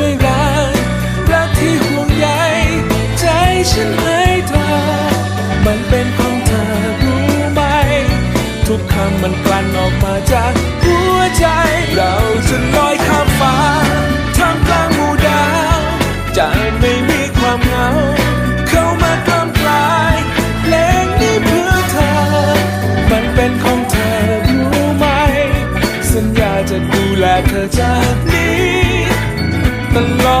วย กคำมันกลั่นออกมาจากหัวใจ เราจะลอยข้ามฟ้าท่ามกลางหมู่ดาวจะไม่มีความเหงา เข้ามากล้ำกลายเพลงนี้เพื่อเธอ มันเป็นของเธอรู้ไหม สัญญาจะดูแลเธอจากนี้ตลอด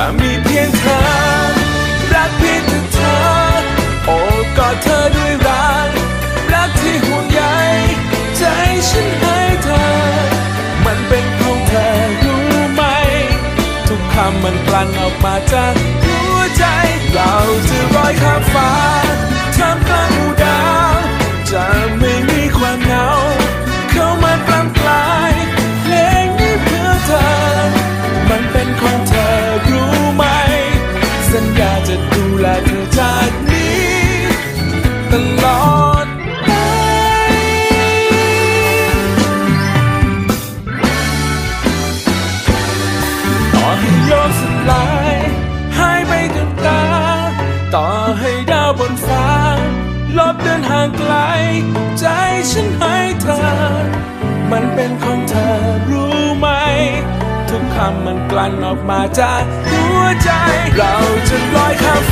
จะมีเพียงเธอ รักเพียงแต่เธอ โอบกอดเธอด้วยรัก รักที่ห่วงใยใจฉันให้เธอ มันเป็นของเธอรู้ไหม ทุกคำมันกลั่นออกมาจาก ลายหายไปกับตา ต่อให้ดาวบนฟ้า ลบเดินห่างไกล ใจฉันให้เธอ มันเป็นของเธอรู้ไหม ทุกคำมันกลั่นออกมาจากหัวใจ เราจะลอยข้าม